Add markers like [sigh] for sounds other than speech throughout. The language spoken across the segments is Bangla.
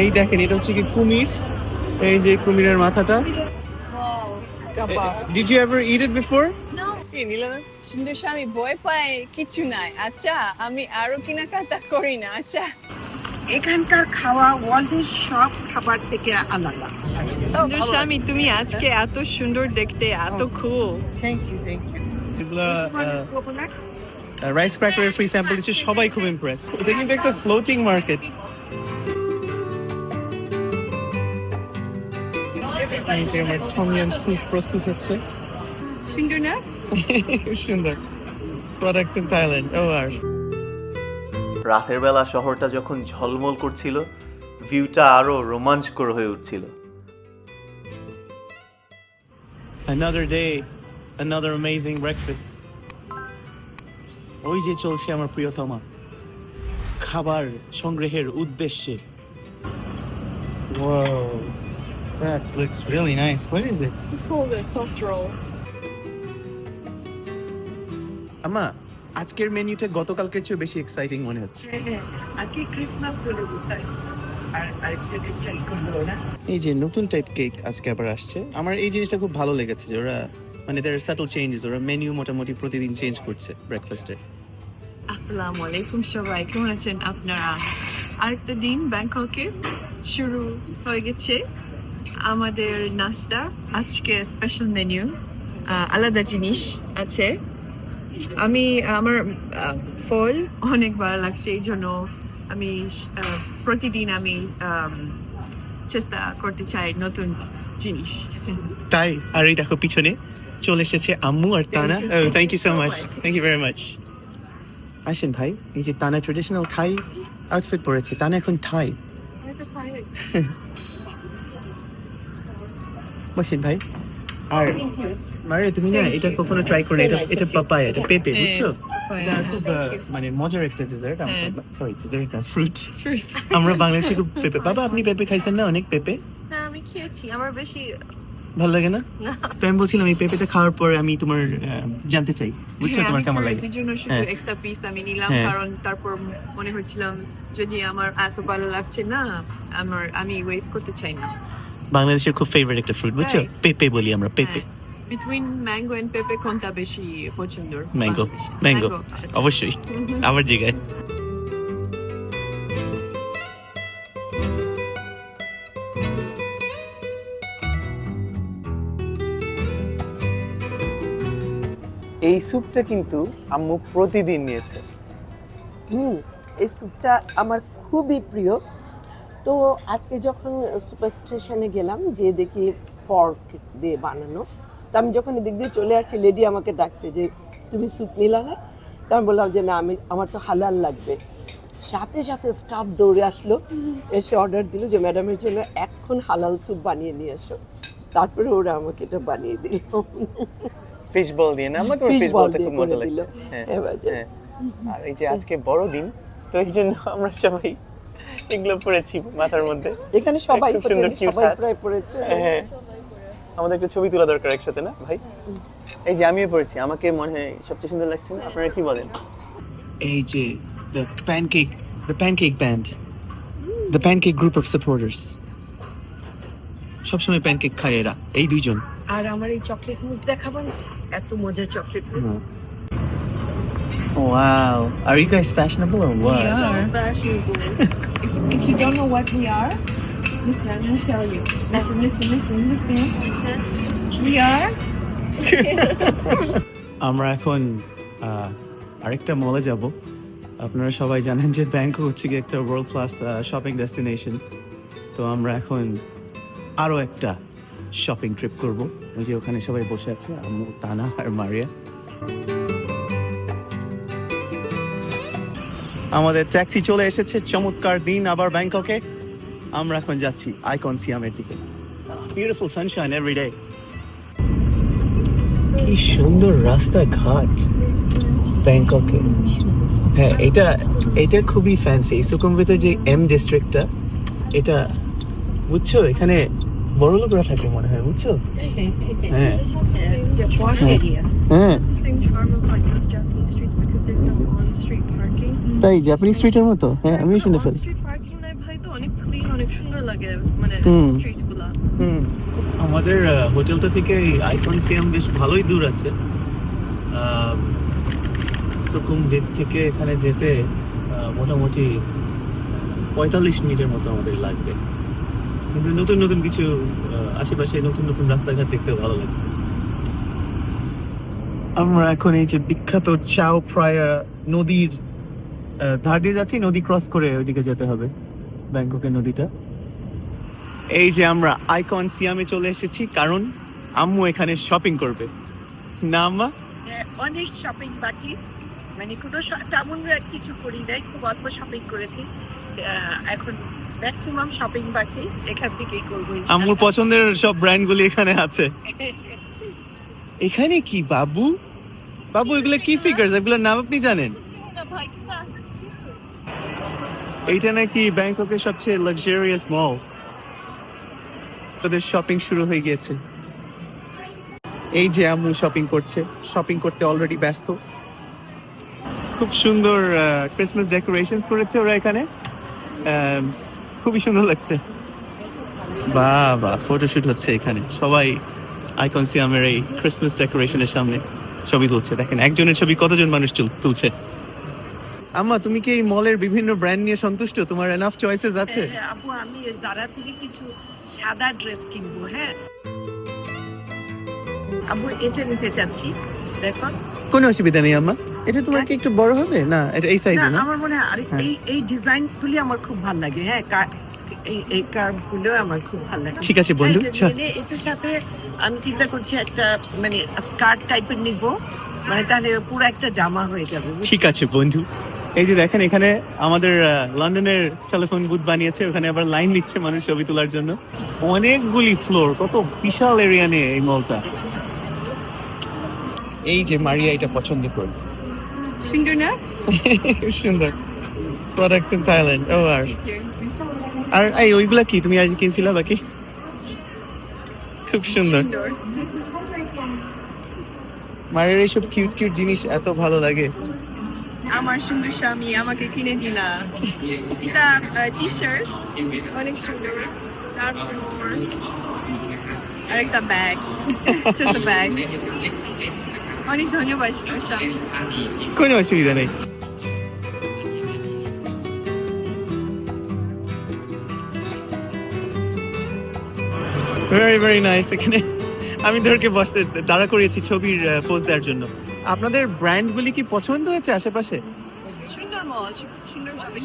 এই দেখেন এটা হচ্ছে কি কুমির। এই যে কুমিরের মাথাটা। Did you ever eat eat before কি নিলে না? সুন্দর স্বামী ভয় পায় কিছু নাই। আচ্ছা আমি আরও কেনাকাটা করি না আচ্ছা। এখানকার খাওয়া ওয়ার্ল্ডের সব খাবার থেকে আলাদা। সুন্দর স্বামী তুমি আজকে এত সুন্দর দেখতে এত খুব থ্যাংক ইউ থ্যাংক ইউ এগুলা রাইস ক্র্যাকারের ফ্রি স্যাম্পল দিচ্ছে সবাই খুব ইমপ্রেস এটা কিন্তু একটা ফ্লোটিং মার্কেট যে আমার টমিয়াম স্যুপ প্রস্তুত হচ্ছে। [laughs] সুন্দর না? সুন্দর। প্রোডাক্টস ইন থাইল্যান্ড ও আর রাতের বেলা শহরটা যখন ঝলমল করছিল ভিউটা আরও রোমাঞ্চকর হয়ে উঠছিল। Another day another amazing breakfast. ওই যে চলছে আমার প্রিয়তমা। খাবার সংগ্রহের উদ্দেশ্যে। Whoa, that looks really nice. What is it? This is called a soft roll. আমা আজকের মেনুটা গতকালকের চেয়ে বেশি এক্সাইটিং মনে হচ্ছে। আজকে ক্রিসমাস বলে না এই যে নতুন টাইপ কেক আজকে আবার আসছে আমার এই জিনিসটা খুব ভালো লেগেছে যে ওরা মানে তার সাটল চেঞ্জেস ওরা মেনু মোটামুটি প্রতিদিন চেঞ্জ করছে ব্রেকফাস্টে আসসালামু আলাইকুম সবাই কেমন আছেন আপনারা? আরেকটা দিন ব্যাংককে শুরু হয়ে গেছে। আমাদের নাস্তা আজকে স্পেশাল মেনু আলাদা জিনিস আছে। আমি আমার ফল অনেক ভালো লাগছে এই জন্য আমি প্রতিদিন আমি চেষ্টা করতে চাই নতুন জিনিস। তাই আর এই দেখো পিছনে চলে এসেছে আম্মু আর তানা। Thank you so much thank you very much আসেন ভাই এই যে তানা ট্রেডিশনাল থাই আউটফিট পরেছে তানা এখন থাই [laughs] বসেন ভাই। আর মারে তুমি না এটা কখনো ট্রাই করো এটা এটা পাপায়া এটা পেপে বুঝছ? এটা খুব. মানে মজার একটা ডেজার্ট। সরি ডেজার্ট না ফ্রুট [laughs] আমরা বাংলাদেশে খুব পেপে বাবা আপনি পেপে খাইছেন না অনেক পেপে? হ্যাঁ আমি খেয়েছি আমার বেশি ভালো লাগে না? তো আমি বলছিলাম এই পেঁপেটা খাওয়ার পর আমি তোমার জানতে চাই। বুঝছ হ্যাঁ, তোমার কেমন লাগে? এই জন্য শুধু হ্যাঁ। একটা পিস আমি নিলাম হ্যাঁ। কারণ তারপর মনে হচ্ছিলাম যদি আমার এত ভালো লাগছে না আমার আমি ওয়েস্ট করতে চাই না। বাংলাদেশের খুব ফেভারিট একটা ফ্রুট বুঝছ? পেঁপে বলি আমরা পেঁপে। বিটুইন ম্যাঙ্গো এন্ড পেপে কোনটা বেশি পছন্দ? ম্যাঙ্গো ম্যাঙ্গো আচ্ছা। অবশ্যই। আমার জায়গায় এই স্যুপটা কিন্তু আম্মু প্রতিদিন নিয়েছে। হুম এই স্যুপটা আমার খুবই প্রিয়। তো আজকে যখন সুপার স্টেশনে গেলাম যে দেখি পর্ক দিয়ে বানানো। তো আমি যখন এদিক দিয়ে চলে আসছি লেডি আমাকে ডাকছে যে তুমি স্যুপ নিলা না? তো আমি বললাম যে না আমি আমার তো হালাল লাগবে। সাথে সাথে স্টাফ দৌড়ে আসলো এসে অর্ডার দিল যে ম্যাডামের জন্য এখন হালাল স্যুপ বানিয়ে নিয়ে এসো। তারপরে ওরা আমাকে এটা বানিয়ে দিল। ফিশ বল দিয়ে না? আমার ফিশ বলটা খুব মজা লাগছে। হ্যাঁ হ্যাঁ। আর এই যে আজকে বড় দিন তো এই জন্য আমরা সবাই এগুলো পড়েছি মাথার মধ্যে। এখানে সবাই খুব সুন্দর পড়েছে, সবাই প্রায় পড়েছে। হ্যাঁ আমাদের একটা ছবি তোলা দরকার একসাথে না ভাই? এই যে আমিও পড়েছি আমাকে মনে হয় সবচেয়ে সুন্দর লাগছে না? আপনারা কি বলেন? এই যে the pancake the pancake band the pancake group of supporters. সবসময় প্যানকেক খায় এরা এই দুইজন। আর আমার এই চকলেট মুস দেখাবো না? এত মজার chocolate mousse Wow. Are you guys fashionable or what? fashionable. [laughs] if, you don't know what we are, listen, I'm gonna tell you. Listen, listen, listen, listen. We are [laughs] আমরা এখন আরেকটা মলে যাব আপনারা সবাই জানেন যে ব্যাংকক হচ্ছে কি একটা ওয়ার্ল্ড ক্লাস শপিং ডেস্টিনেশন তো আমরা এখন আরও একটা শপিং ট্রিপ করব ওই যে ওখানে সবাই বসে আছে আম্মু তানা আর মারিয়া আমাদের ট্যাক্সি চলে এসেছে। চমৎকার দিন আবার ব্যাংককে। আমরা এখন যাচ্ছি আইকন সিয়ামের দিকে। বিউটিফুল সানশাইন এভরিডে কি সুন্দর রাস্তাঘাট ব্যাংককে। হ্যাঁ এটা এটা খুবই ফ্যান্সি সুকুমভিতের যে এম ডিস্ট্রিক্টটা এটা বুঝছ? এখানে বড় লোকরা থাকে মনে হয় বুঝছ? হ্যাঁ। হ্যাঁ। হ্যাঁ. তাই জাপানি স্ট্রিটের মতো? হ্যাঁ আমি শুনে ফেলি। On-street parking নাই ভাই তো অনেক clean অনেক সুন্দর লাগে মানে হুম। স্ট্রিটগুলা হুম। আমাদের হোটেলটা থেকে আইকন সিয়াম বেশ ভালোই দূর আছে। সুকুম সুকুমভিত থেকে এখানে যেতে মোটামুটি পঁয়তাল্লিশ মিনিটের মতো আমাদের লাগবে। কিন্তু নতুন নতুন কিছু আশেপাশে নতুন নতুন রাস্তাঘাট দেখতে ভালো লাগছে। আমরা এখন এই যে বিখ্যাত চাও প্রায়া নদীর ধার দিয়ে যাচ্ছি নদী ক্রস করে ওইদিকে যেতে হবে ব্যাংককের নদীটা। এই যে আমরা আইকন সিয়ামে চলে এসেছি কারণ আম্মু এখানে শপিং করবে। না আম্মা? অনেক শপিং বাকি। মানে কোনো তেমন কিছু করি নাই খুব অল্প শপিং করেছি। এখন ম্যাক্সিমাম শপিং বাকি এখান থেকেই করব আম্মুর পছন্দের সব ব্র্যান্ডগুলি এখানে আছে। [laughs] এখানে কি বাবু? বাবু এগুলো কি ফিগার্স এগুলোর নাম আপনি জানেন? এইটা নাকি ব্যাংককের সবচেয়ে লাক্সারিয়াস মল ওদের শপিং শুরু হয়ে গিয়েছে। এই যে আম্মু শপিং করছে। শপিং করতে অলরেডি ব্যস্ত। খুব সুন্দর ক্রিসমাস ডেকোরেশনস করেছে ওরা এখানে। খুবই সুন্দর লাগছে। বাহ বাহ ফটোশুট হচ্ছে এখানে। সবাই আইকন সিয়ামের এই ক্রিসমাস ডেকোরেশনের সামনে। ছবি তুলছে। দেখেন একজনের ছবি কতজন মানুষ তুলছে? আম্মা তুমি কি এই মলের বিভিন্ন ব্র্যান্ড নিয়ে সন্তুষ্ট? তোমার এনাফ চয়েসেস আছে? হ্যাঁ, আপু আমি জারা থেকে কিছু সাদা ড্রেস কিনবো হ্যাঁ? আবু এটা নিতে চাচ্ছি। দেখো। কোনো অসুবিধা নেই আম্মা। এটা তোমার কি একটু বড় হবে? না এটা এই সাইজে না আমার মনে হয় আরে হ্যাঁ। এই এই ডিজাইন গুলি আমার খুব ভালো লাগে হ্যাঁ। এই এই কার্ভ আমার খুব ভালো লাগে। ঠিক আছে বন্ধু হ্যাঁ, এটার সাথে আমি চিন্তা করছি একটা মানে স্কার্ট টাইপের নিব মানে তাহলে পুরো একটা জামা হয়ে যাবে ঠিক আছে বন্ধু। এই যে দেখেন এখানে আমাদের লন্ডনের টেলিফোন বুথ বানিয়েছে ওখানে আবার লাইন দিচ্ছে মানুষ ছবি তোলার জন্য। অনেকগুলি ফ্লোর কত বিশাল এরিয়া নিয়ে এই মলটা এই যে মারিয়া এটা পছন্দ করে। সুন্দর না? [laughs] সুন্দর। প্রোডাক্টস ইন থাইল্যান্ড ও আর আর এই ওইগুলা কি? তুমি আজ কিনছিলা বাকি? খুব সুন্দর। মায়ের এইসব কিউট কিউট জিনিস এত ভালো লাগে। আমার সুন্দর স্বামী আমাকে কিনে দিলা। এটা টি শার্ট অনেক সুন্দর। তারপর আরেকটা ব্যাগ ছোট ব্যাগ অনেক ধন্যবাদ স্বামী। কোনো অসুবিধা নেই। ভেরি ভেরি নাইস এখানে আমি ধরকে বসতে দাঁড়া করিয়েছি ছবির পোজ দেওয়ার জন্য। আপনাদের ব্র্যান্ডগুলি কি পছন্দ হয়েছে আশেপাশে?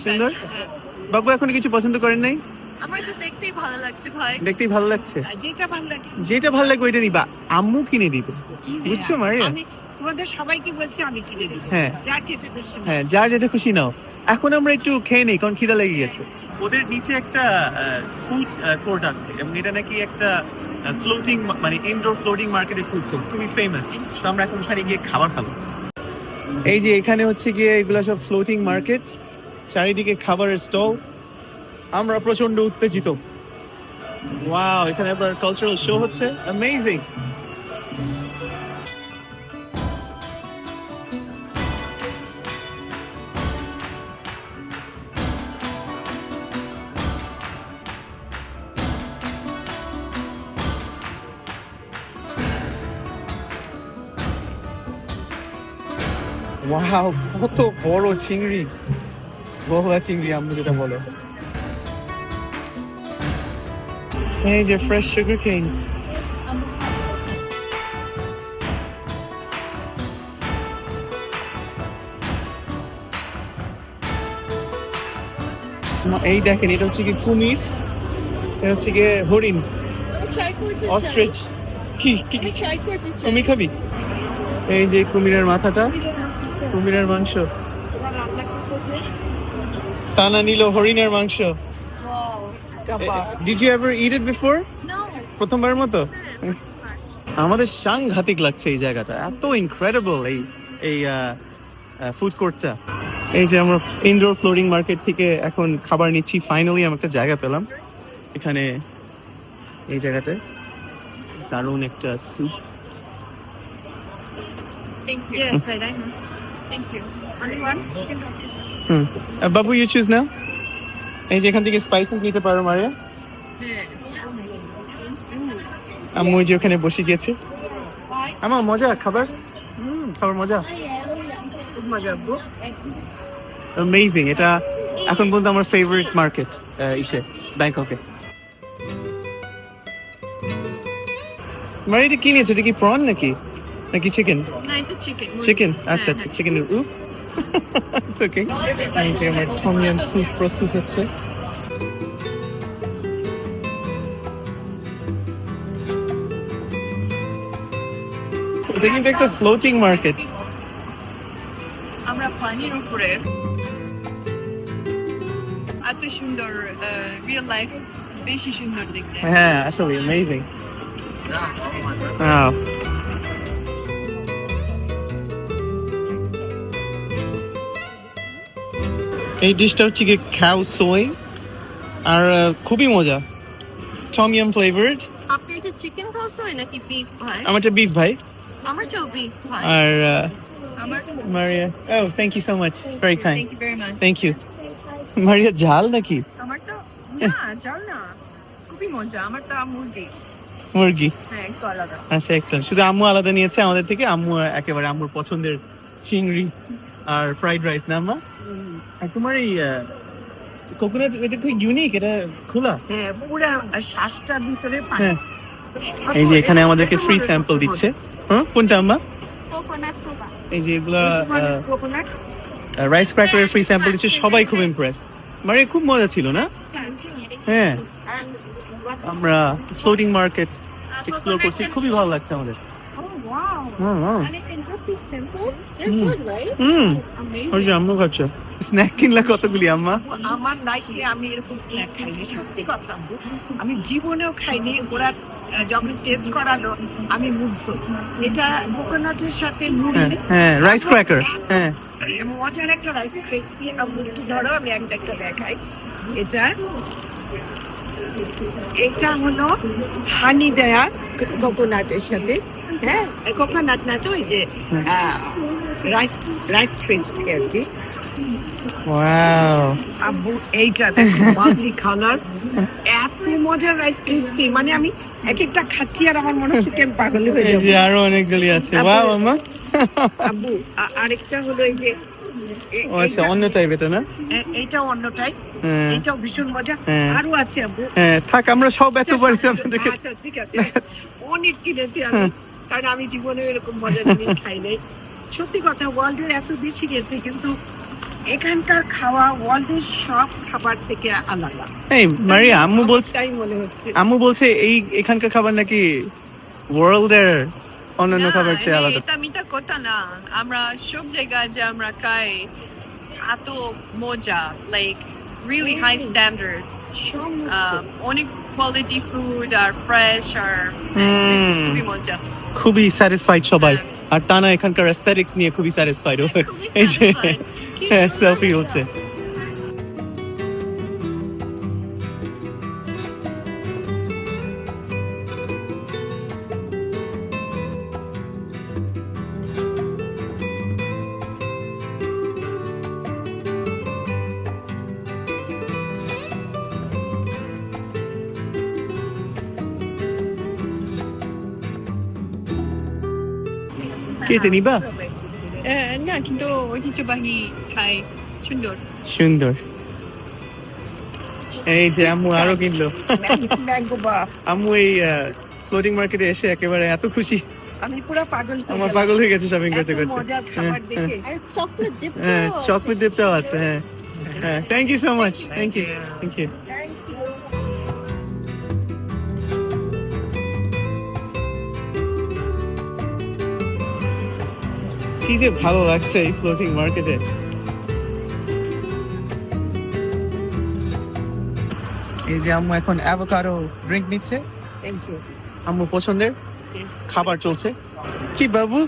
সুন্দর হ্যাঁ। বাবু এখন কিছু পছন্দ করেন নাই? আমার তো দেখতেই ভালো লাগছে ভাই। দেখতেই ভালো লাগছে? যেটা ভালো লাগে যেটা ভালো লাগবে ওইটা নিবা। আম্মু কিনে দিবে। বুঝছ মারিয়া আমি তোমাদের সবাইকে বলছি আমি কিনে দেবো। হ্যাঁ। যেটা বেশি হ্যাঁ যার যেটা খুশি নাও। এখন আমরা একটু খেয়ে নেই কারণ খিদা লেগে গেছে। ওদের নিচে একটা ফুড কোর্ট আছে এবং এটা নাকি একটা ফ্লোটিং মানে ইনডোর ফ্লোটিং মার্কেটের ফুড কোর্ট খুবই ফেমাস তো আমরা এখন ওখানে গিয়ে খাবার খাব। এই যে এখানে হচ্ছে গিয়ে এগুলা সব ফ্লোটিং মার্কেট চারিদিকে খাবারের স্টল আমরা প্রচণ্ড উত্তেজিত। ওয়াও এখানে আবার কালচারাল শো হচ্ছে। অ্যামেজিং ওয়াও কত বড় চিংড়ি। বহলা চিংড়ি আম্মু যেটা বলে। এই যে ফ্রেশ সুগার কেন এই দেখেন এটা হচ্ছে কি কুমির এটা হচ্ছে কি হরিণ। অস্ট্রিচ কি কি কুমির খাবি? এই যে কুমিরের মাথাটা। কুমিরের মাংস। টানা নিল হরিণের মাংস। Did you ever eat eat before প্রথমবার মতো? আমাদের সাংঘাতিক লাগছে এই জায়গাটা। এত ইনক্রেডিবল এই এই ফুড কোর্টটা এই যে আমরা ইনডোর ফ্লোরিং মার্কেট থেকে এখন খাবার নিচ্ছি। ফাইনালি আমি একটা জায়গা পেলাম। এখানে এই জায়গাটায়। দারুণ একটা soup Thank you. Yes, I like Thank you. Only one? Uh, Babu, you choose now. এই যে এখান থেকে স্পাইসেস নিতে পারো মারিয়া আম্মু ওই যে ওখানে বসে গেছে আমার মজা খাবার? হুম খাবার মজা। খুব মজা আব্বু। অ্যামেজিং এটা এখন পর্যন্ত আমার ফেভারিট মার্কেট ইসে ব্যাংককে মারি এটা কি নিয়েছো? এটা কি প্রন নাকি? নাকি চিকেন না এটা চিকেন চিকেন আচ্ছা আচ্ছা চিকেন উ ইটস ওকে এই যে আমার টম ইয়াম স্যুপ প্রস্তুত হচ্ছে এটা কিন্তু একটা ফ্লোটিং মার্কেট আমরা পানির উপরে এত সুন্দর রিয়েল লাইফ বেশি সুন্দর দেখতে হ্যাঁ আসলে অ্যামেজিং Wow. এই ডিশটা হচ্ছে গিয়ে খ্যাও সোই। আর খুবই মজা। টমিয়াম ফ্লেভার্ড আপনি এটা চিকেন খাওয়াই নাকি বিফ ভাই? আমারটা বিফ ভাই। আমার তো বিফ ভাই। আর Maria O thank you so much very kind thank you very much thank you Maria ঝাল নাকি? আমার তো না যাও না। খুবই মজা। আমার তো মুরগি। মুরগি? হ্যাঁ একটু আলাদা। আচ্ছা এক্সেলেন্ট শুধু আম্মু আলাদা নিয়েছে আমাদের থেকে। আম্মু একেবারে আম্মুর পছন্দের চিংড়ি। আর ফ্রাইড রাইস না আম্মা আর তোমার এই কোকোনাট এটা খুব ইউনিক এটা খোলা? হ্যাঁ পুরা শ্বাসটার ভিতরে পানি। হ্যাঁ। এই যে এখানে আমাদেরকে ফ্রি স্যাম্পল দিচ্ছে। হ্যাঁ কোনটা আম্মা এই যে এগুলা কোকোনাট রাইস ক্র্যাকারের ফ্রি স্যাম্পল দিচ্ছে সবাই খুব ইমপ্রেস মানে খুব মজা ছিল না? হ্যাঁ। আমরা ফ্লোটিং মার্কেট এক্সপ্লোর করছি খুবই ভালো লাগছে আমাদের। ওই যে আম্মু খাচ্ছে স্ন্যাক কিনলা কতগুলি আম্মা আমার লাইফে আমি এরকম স্ন্যাক খাইনি সত্যি কথা আমি জীবনেও খাইনি ওরা যখন টেস্ট করালো আমি মুগ্ধ এটা কোকোনাটের সাথে মুড়ি হ্যাঁ হ্যাঁ রাইস ক্র্যাকার হ্যাঁ। মজার একটা রাইস ক্রিসপি একটু ধরো আমি একটা একটা দেখাই। এটা এটা হলো হানি দেয়া কোকোনাটের সাথে। হ্যাঁ কোকোনাট না তো ওই যে রাইস রাইস ক্রিসপি আর কি? ওয়াও আব্বু এইটা মাল্টি কালার এত মজার রাইস ক্রিসপি মানে আমি এক একটা খাচ্ছি আর আমার মনে হচ্ছে কেমন পাগল হয়ে যাব। যে আরও অনেকগুলি আছে। ওয়াও আম্মা। আব্বু আরেকটা হলো এই যে ও আচ্ছা অন্য টাইপ এটা না? এ- এইটাও অন্যটাই হ্যাঁ। এটাও ভীষণ মজা। হ্যাঁ। আরও আছে আব্বু। হ্যাঁ থাক আমরা সব এত পারি আপনাদেরকে আচ্ছা ঠিক আছে। অনেক কিনেছি আমি। কারণ আমি জীবনে এরকম মজার জিনিস খাই নাই। সত্যি কথা ওয়ার্ল্ডের এত দেশে গেছি কিন্তু এখানকার খাওয়া ওয়ার্ল্ডের সব খাবার থেকে আলাদা। এই মারিয়া আম্মু বলছে তাই মনে হচ্ছে। আম্মু বলছে এই এখানকার খাবার নাকি ওয়ার্ল্ডের অন্যান্য খাবার চেয়ে আলাদা। এটা মিটা কথা না। আমরা সব জায়গায় যে আমরা খাই এত মজা লাইক রিয়েলি হাই স্ট্যান্ডার্ডস অনেক কোয়ালিটি ফুড আর ফ্রেশ আর হুম। খুবই মজা। খুবই স্যাটিসফাইড সবাই হ্যাঁ। আর টানা না এখানকার অ্যাস্থেটিক্স নিয়ে খুবই স্যাটিসফাইড হয় এই যে হ্যাঁ সেলফি জায়গা। হচ্ছে কেটে নিবা না কিন্তু ঐতিহ্যবাহী খাই সুন্দর সুন্দর এই যে আম্মু আরও কিনলো আম্মু এই ফ্লোটিং মার্কেটে এসে একেবারে এত খুশি আমি পুরো পাগল আমার পাগল হয়ে গেছে শপিং করতে করতে. চকলেট ডিপটাও আছে হ্যাঁ হ্যাঁ thank you so much thank you thank you কি যে ভালো লাগছে এই ফ্লোটিং মার্কেটে এই যে আম্মু এখন অ্যাভোকাডো ড্রিঙ্ক নিচ্ছে। থ্যাংক ইউ আম্মু পছন্দের খাবার চলছে। কি বাবু?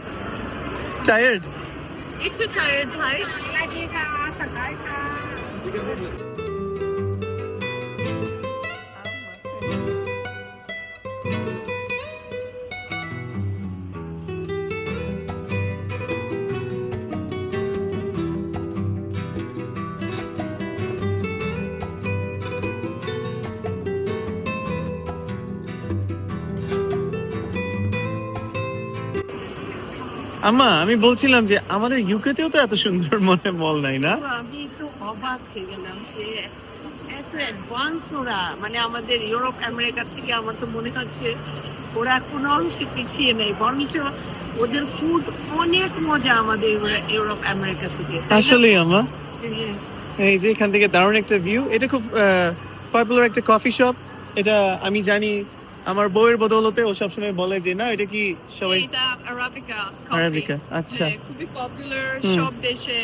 টায়ার্ড একটু টায়ার্ড ভাই। আম্মা আমি বলছিলাম যে আমাদের ইউকেতেও তো এত সুন্দর মনে মল নাই না আমি তো অবাক হয়ে গেলাম যে এত অ্যাডভান্স ওরা মানে আমাদের ইউরোপ আমেরিকার থেকে আমার তো মনে হচ্ছে ওরা কোনো অংশে পিছিয়ে নেই বরঞ্চ ওদের ফুড অনেক মজা আমাদের ইউরোপ আমেরিকা থেকে? আসলেই আম্মা হ্যাঁ। এই যে এখান থেকে দারুণ একটা ভিউ এটা খুব পপুলার একটা কফি শপ এটা আমি জানি আমার বউয়ের বদৌলতে ও সবসময় বলে যে না এটা কি সবাই এটা আরাবিকা আরাবিকা আচ্ছা। খুবই পপুলার সব দেশে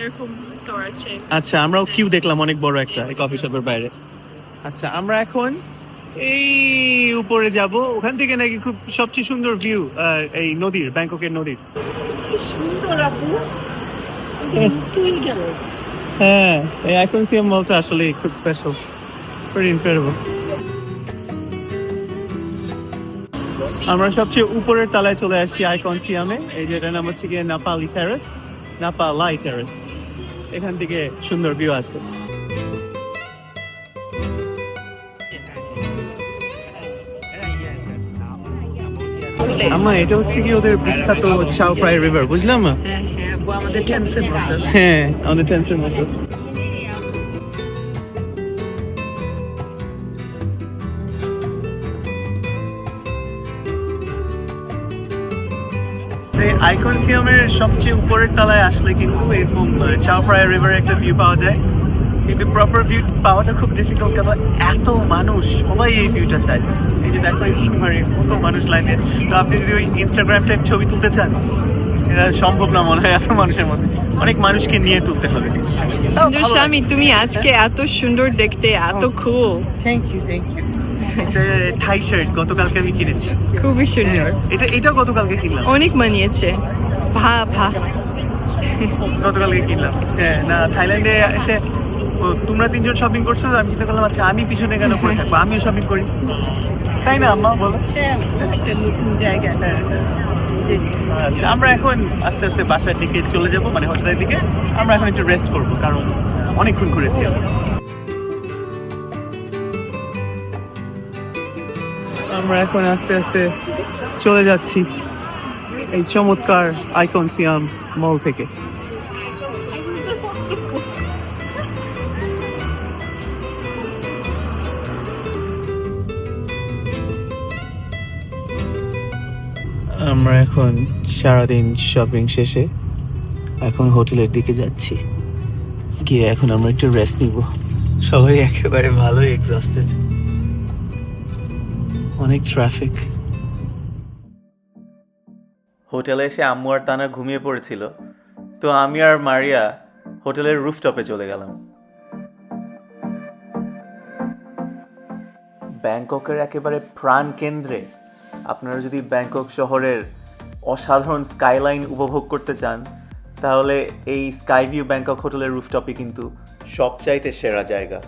এরকম স্টোর আছে। আচ্ছা আমরাও কিউ দেখলাম অনেক বড় একটা কফি শপের বাইরে। আচ্ছা আমরা এখন এই উপরে যাব। ওখান থেকে নাকি খুব সবচেয়ে সুন্দর ভিউ এই নদীর ব্যাংককের নদীর। সুন্দর আপু। গেল। হ্যাঁ এই আইকনসিয়াম মলটা আসলে খুব স্পেশাল ভেরি ইনক্রেডিবল আমরা সবচেয়ে উপরের তলায় চলে আসছি আইকনসিয়ামে এই যে এটার নাম হচ্ছে গিয়ে নাপালি টেরেস নাপালাই টেরেস এখান থেকে সুন্দর ভিউ আছে। আমা এটা হচ্ছে কি ওদের বিখ্যাত চাও প্রায় রিভার বুঝলাম? হ্যাঁ হ্যাঁ আমাদের টেমসের মতো। হ্যাঁ আমাদের টেনশন মতো। আইকনসিয়ামের সবচেয়ে উপরের তলায় আসলে কিন্তু এরকম চাওপ্রায়া রিভারের একটা ভিউ পাওয়া যায়। কিন্তু প্রপার ভিউ পাওয়াটা খুব ডিফিকাল্ট কারণ এত মানুষ সবাই এই ভিউটা চায়। এই যে দেখো এই সুমারে কত মানুষ লাইনে তো আপনি যদি ওই ইনস্টাগ্রাম টাইপ ছবি তুলতে চান এটা সম্ভব না মনে হয় এত মানুষের মধ্যে। অনেক মানুষকে নিয়ে তুলতে হবে। সুন্দর স্বামী তুমি আজকে এত সুন্দর দেখতে এত খুব thank you thank you Thai shirt গতকালকে আমি কিনেছি। খুবই সুন্দর। এটা এটাও গতকালকে কিনলাম। অনেক মানিয়েছে। ভা ভা। গতকালকে কিনলাম। হ্যাঁ। না থাইল্যান্ডে এসে তোমরা তিনজন শপিং করছ আমি চিন্তা করলাম আচ্ছা আমি পিছনে কেন পড়ে থাকব? আমিও শপিং করি। তাই না আম্মা? বলো। একটা নতুন জায়গা। আচ্ছা আমরা এখন আস্তে আস্তে বাসার দিকে চলে যাব মানে হোটেলের দিকে। আমরা এখন একটু রেস্ট করব কারণ অনেকক্ষণ ঘুরেছি আমরা। আমরা এখন আস্তে আস্তে চলে যাচ্ছি এই চমৎকার আইকন সিয়াম মল থেকে। আমরা এখন সারাদিন শপিং শেষে এখন হোটেলের দিকে যাচ্ছি। গিয়ে এখন আমরা একটু রেস্ট নিব। সবাই একেবারে ভালোই এক্সস্টেড অনেক ট্রাফিক হোটেলে এসে আম্মু আর তানা ঘুমিয়ে পড়েছিল, তো আমি আর মারিয়া হোটেলের রুফটপে চলে গেলাম। ব্যাংককের একেবারে প্রাণ কেন্দ্রে আপনারা যদি ব্যাংকক শহরের অসাধারণ স্কাইলাইন উপভোগ করতে চান, তাহলে এই স্কাইভিউ ব্যাংকক হোটেলের রুফটপই কিন্তু সবচাইতে সেরা জায়গা।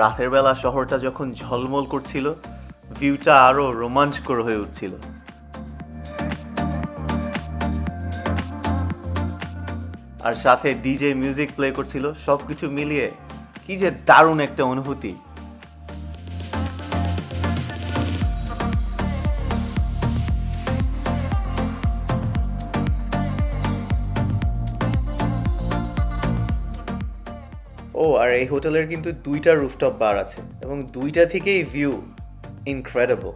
রাতের বেলা শহরটা যখন ঝলমল করছিল ভিউটা আরও রোমাঞ্চকর হয়ে উঠছিল। আর সাথে ডিজে মিউজিক প্লে করছিল, সবকিছু মিলিয়ে কি যে দারুণ একটা অনুভূতি। এই হোটেলের কিন্তু দুইটা রুফটপ বার আছে এবং দুইটা থেকেই ভিউ ইনক্রেডিবল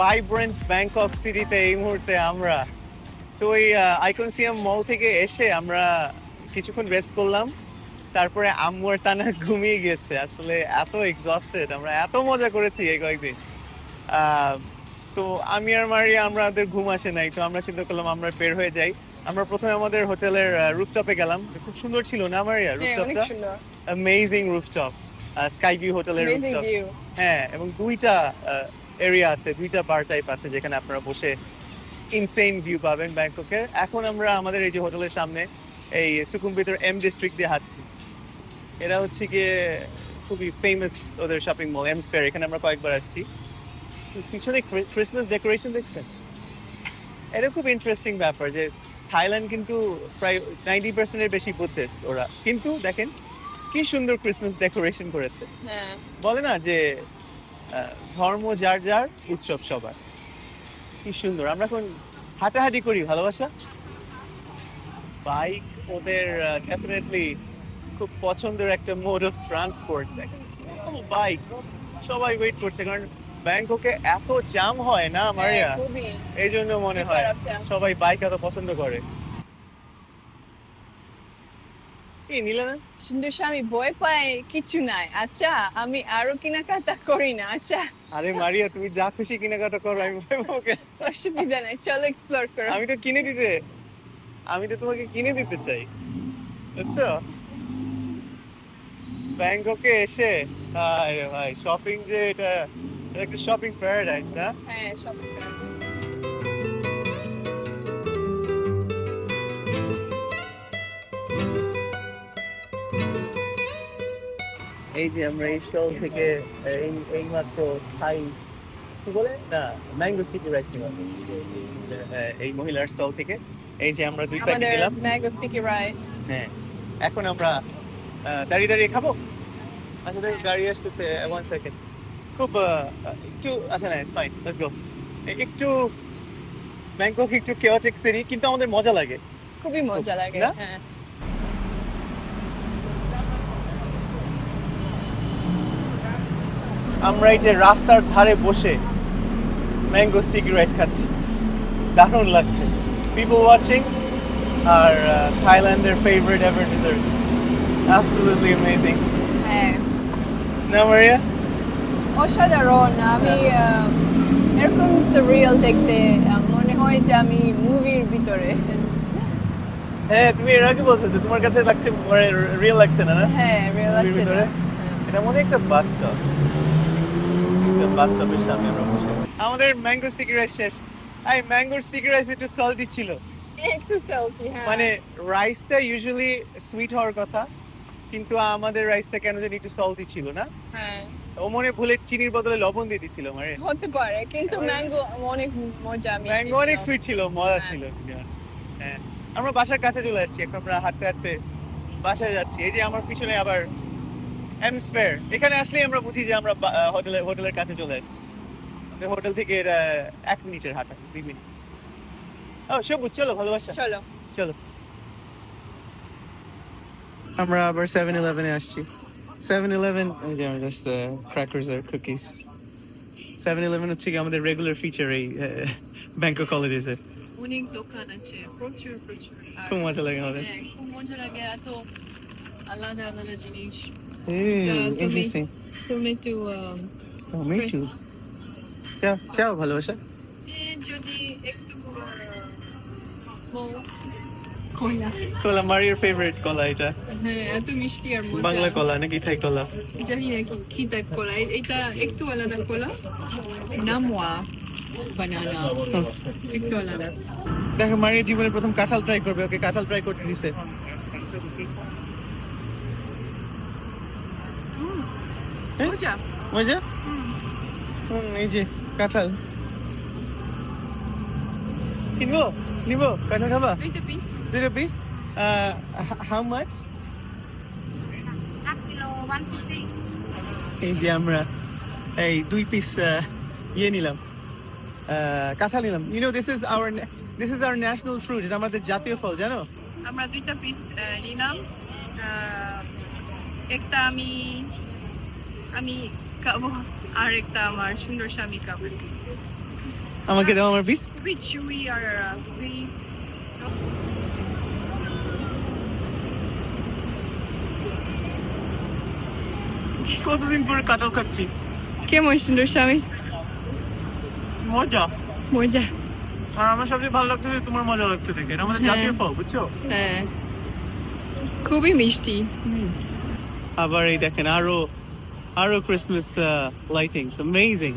ভাইব্রেন্ট ব্যাংকক সিটিতে এই মুহূর্তে আমরা। তো ওই আইকনসিয়াম মল থেকে এসে আমরা কিছুক্ষণ রেস্ট করলাম। তারপরে আম্মু টানা ঘুমিয়ে গেছে। আসলে এত এক্সস্টেড আমরা এত মজা করেছি এই কয়েকদিন। তো আমি আর মারিয়া আমাদের ঘুম আসে নাই। তো আমরা চিন্তা করলাম আমরা বের হয়ে যাই। আমরা প্রথমে আমাদের হোটেলের রুফটপে গেলাম। খুব সুন্দর ছিল না মারিয়া রুফটপটা? অ্যামেজিং রুফটপ স্কাই ভিউ হোটেলের রুফটপ হ্যাঁ এবং দুইটা এরিয়া আছে দুইটা বার টাইপ আছে যেখানে আপনারা বসে ইনসেইন ভিউ পাবেন ব্যাংককের এখন আমরা আমাদের এই যে হোটেলের সামনে এই সুকুমবিতের এম ডিস্ট্রিক্ট দিয়ে হাঁটছি। এরা হচ্ছে গিয়ে খুবই ফেমাস ওদের শপিং মল এম স্কোয়ার এখানে আমরা কয়েকবার আসছি। পিছনে ক্রিসমাস ডেকোরেশন দেখছেন? এটা খুব ইন্টারেস্টিং ব্যাপার যে থাইল্যান্ড কিন্তু প্রায় নাইনটি পার্সেন্টের বেশি বুদ্ধিস্ট ওরা। কিন্তু দেখেন কি সুন্দর ক্রিসমাস ডেকোরেশন করেছে। হ্যাঁ। বলে না যে ধর্ম যার যার উৎসব সবার। কি সুন্দর। আমরা এখন হাঁটাহাঁটি করি ভালোবাসা? বাইক ওদের ডেফিনেটলি খুব পছন্দের একটা মোড অফ ট্রান্সপোর্ট দেখেন। বাইক সবাই ওয়েট করছে কারণ ব্যাংককে এত জাম হয় না মারিয়া? হ্যাঁ, এই জন্য মনে হয় সবাই বাইক এত পছন্দ করে। কি নিলে? না সুন্দর স্বামী বই পায় কিছু নাই। আচ্ছা আমি আরও কেনাকাটা করি না আচ্ছা। আরে মারিয়া তুমি যা খুশি কেনাকাটা করো আমি বলব ওকে অসুবিধা নাই চলো এক্সপ্লোর করো। আমি তো কিনে দিতে আমি তো তোমাকে কিনে দিতে চাই বুঝছ? ব্যাংককে এসে আরে ভাই শপিং যে এটা একটা শপিং প্যারাডাইস না? হ্যাঁ সব এই যে আমরা এই স্টল থেকে এই এই মাত্র স্থায়ী কি বলে? না ম্যাঙ্গো স্টিকি রাইস নিলাম। হ্যাঁ, এই মহিলার স্টল থেকে। এই যে আমরা দুই প্যাকেট নিলাম ম্যাঙ্গো স্টিকি রাইস হ্যাঁ এখন আমরা দাঁড়িয়ে দাঁড়িয়ে খাব? আচ্ছা দেখো গাড়ি আসতেছে ওয়ান সেকেন্ড খুব একটু আচ্ছা না ইটস ফাইন লেটস গো একটু ব্যাংকক একটু কেওয়াটিক সিটি কিন্তু আমাদের মজা লাগে। খুবই মজা লাগে হ্যাঁ। আমরা এই যে রাস্তার ধারে বসে ম্যাঙ্গো স্টিকি রাইস খাচ্ছি। দারুণ লাগছে। পিপল ওয়াচিং আর থাইল্যান্ডের favourite ever dessert absolutely amazing হ্যাঁ। না মারিয়া? অসাধারণ। আমি এরকম সিরিয়াল দেখতে মনে হয় যে আমি মুভির ভিতরে। হ্যাঁ তুমি এর আগে বলছো যে তোমার কাছে লাগছে মানে রিয়েল লাগছে না হ্যাঁ রিয়েল ভিতরে? না। হ্যাঁ। এটা মনে একটা বাস স্টপ একটা বাস স্টপের সামনে আমরা বসে আমাদের ম্যাঙ্গো স্টিকি রাইস শেষ। এই ম্যাঙ্গো স্টিকি রাইস একটু সল্টি ছিল। একটু সেলফি হ্যাঁ। মানে রাইসটা ইউজুয়ালি সুইট হওয়ার কথা কিন্তু আমাদের রাইসটা কেন জানি একটু সল্টি ছিল না? হ্যাঁ। ও মনে ভুলে চিনির বদলে লবণ দিয়ে দিছিল মানে হতে পারে কিন্তু ম্যাঙ্গো অনেক মজা মিষ্টি ম্যাঙ্গো অনেক সুইট ছিল মজা হ্যাঁ। ছিল। হ্যাঁ আমরা বাসার কাছে চলে আসছি এখন আমরা হাঁটতে হাঁটতে বাসায় যাচ্ছি। এই যে আমার পিছনে আবার এমস্ফেয়ার এখানে আসলেই আমরা বুঝি যে আমরা হোটেলের হোটেলের কাছে চলে আসছি। হোটেল থেকে এটা এক মিনিটের হাঁটা দুই মিনিট। ও সবুজ চলো ভালোবাসা। চলো। চলো। আমরা আবার সেভেন ইলেভেনে আসছি। সেভেন ইলেভেন যে আমি জাস্ট ক্র্যাকার্স আর কুকিজ সেভেন ইলেভেন হচ্ছে কি আমাদের রেগুলার ফিচার এই ব্যাংকক হলিডেজে অনেক দোকান আছে প্রচুর প্রচুর। খুব মজা লাগে আমাদের। হ্যাঁ, খুব মজা লাগে এত আলাদা আলাদা জিনিস। ইন্টারেস্টিং টমেটো টমেটোস চাও চাও ভালোবাসা? যদি একটু স্মল কয়লা? কলা মারির ফেভারিট কলা এটা। হ্যাঁ এত মিষ্টি আর মজা। বাংলা কলা নাকি থাই কলা? জানি না কি কি টাইপ কলা এটা একটু আলাদা কলা। নামওয়া বানানা একটু আলাদা। দেখো মারির জীবনে প্রথম কাঁঠাল ট্রাই করবে ওকে কাঁঠাল ট্রাই করতে দিছে। মজা। মজা? এই যে কাঁঠাল। কিনবো? নিবো? কাঁঠাল খাবা? দুইটা পিস দুটো piece how much Half kilo, one fifty. এই যে আমরা এই দুই পিস ইয়ে নিলাম। আহ, নিলাম। You know this is our this is our national fruit এটা আমাদের জাতীয় ফল জানো? আমরা দুইটা পিস নিলাম। আহ, একটা আমি আমি খাব আর একটা আমার সুন্দর স্বামী খাবে। আমাকে দাও আমার পিস খুবই chewy আর আহ, খুবই কতদিন পরে কাঁঠাল খাচ্ছি? কেমন সুন্দর স্বামী? মজা। মজা। আর আমার সবচেয়ে ভালো লাগছে তোমার মজা লাগছে দেখে। এটা আমাদের হ্যাঁ। জাতীয় ফল বুঝছ? হ্যাঁ। খুবই মিষ্টি। আবার এই দেখেন আরও আরও ক্রিসমাস লাইটিং অ্যামেজিং